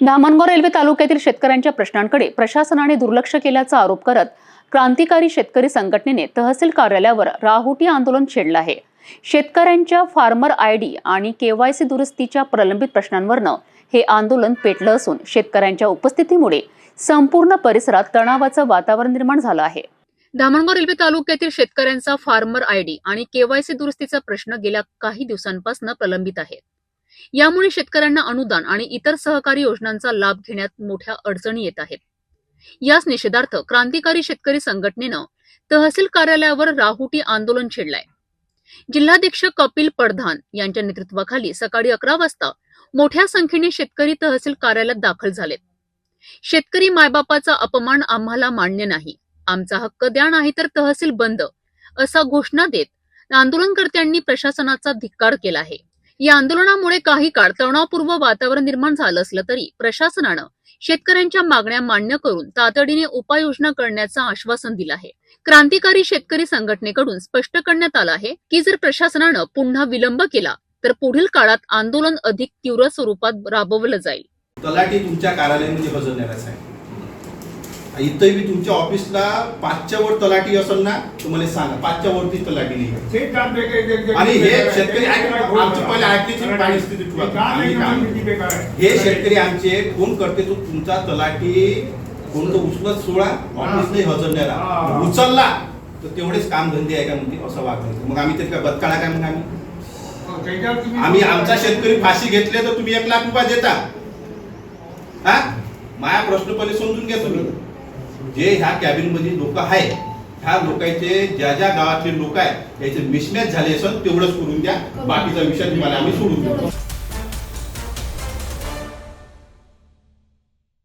Dhamangaon railway तालुक्यातील शेतकऱ्यांच्या प्रश्नांकडे प्रशासनाने दुर्लक्ष केल्याचा आरोप करत क्रांतिकारी शेतकरी संघटनेने तहसील कार्यालयावर राहुटी आंदोलन छेडलं आहे. शेतकऱ्यांच्या फार्मर आय डी आणि केवायसी दुरुस्तीच्या प्रलंबित प्रश्नांवरनं हे आंदोलन पेटलं असून शेतकऱ्यांच्या उपस्थितीमुळे संपूर्ण परिसरात तणावाचं वातावरण निर्माण झालं आहे. धामणगाव रेल्वे तालुक्यातील शेतकऱ्यांचा फार्मर आयडी आणि केवायसी दुरुस्तीचा प्रश्न गेल्या काही दिवसांपासून प्रलंबित आहे. यामुळे शेतकऱ्यांना अनुदान आणि इतर सहकारी योजनांचा लाभ घेण्यात मोठ्या अडचणी येत आहेत. याच निषेधार्थ क्रांतिकारी शेतकरी संघटनेनं तहसील कार्यालयावर राहुटी आंदोलन छेडलंय. जिल्हाध्यक्ष कपिल पडधान यांच्या नेतृत्वाखाली सकाळी अकरा वाजता मोठ्या संख्येने शेतकरी तहसील कार्यालयात दाखल झालेत. शेतकरी मायबापाचा अपमान आम्हाला मान्य नाही. आमचा हक्क द्या नाही तर तहसील बंद असा घोषणा देत आंदोलनकर्त्यांनी प्रशासनाचा धिक्कार केला आहे. या आंदोलनामुळे काही काळ तणावपूर्व वातावरण निर्माण झालं असलं तरी प्रशासनानं शेतकऱ्यांच्या मागण्या मान्य करून तातडीने उपाययोजना करण्याचं आश्वासन दिलं आहे. क्रांतिकारी शेतकरी संघटनेकडून स्पष्ट करण्यात आलं आहे की जर प्रशासनानं पुन्हा विलंब केला तर पुढील काळात आंदोलन अधिक तीव्र स्वरूपात राबवलं जाईल. तलाठी तुमच्या कार्यालयामध्ये बसवण्यात इथं मी तुमच्या ऑफिसला पाचच्या वर तलाठी असेल ना तुम्हाला सांगा पाचच्या वरती तलाठी नाही. आणि हे शेतकरी आमची पहिले ऐकण्याची परिस्थिती हे शेतकरी आमचे फोन करते तो तुमचा तलाठी फोन तर उचलत सोळा ऑफिस नाही हजर नाही. हा. उचलला तर तेवढेच काम धंदे आहे का म्हणते असं वागणं मग आम्ही ते काय बदकाळा काय मग आम्ही? आम्ही आमचा शेतकरी फाशी घेतले तर तुम्ही एक लाख रुपये देता. हा? माया प्रश्न पहिले समजून घ्या तुम्ही. जे ह्या कॅबिनमध्ये लोक आहे ह्या लोकांचे ज्या ज्या गावातले लोक आहे त्याचे मिसमॅच झाले असेल तेवढंच करून द्या. बाकीचा विषय तुम्हाला आम्ही सोडून देतो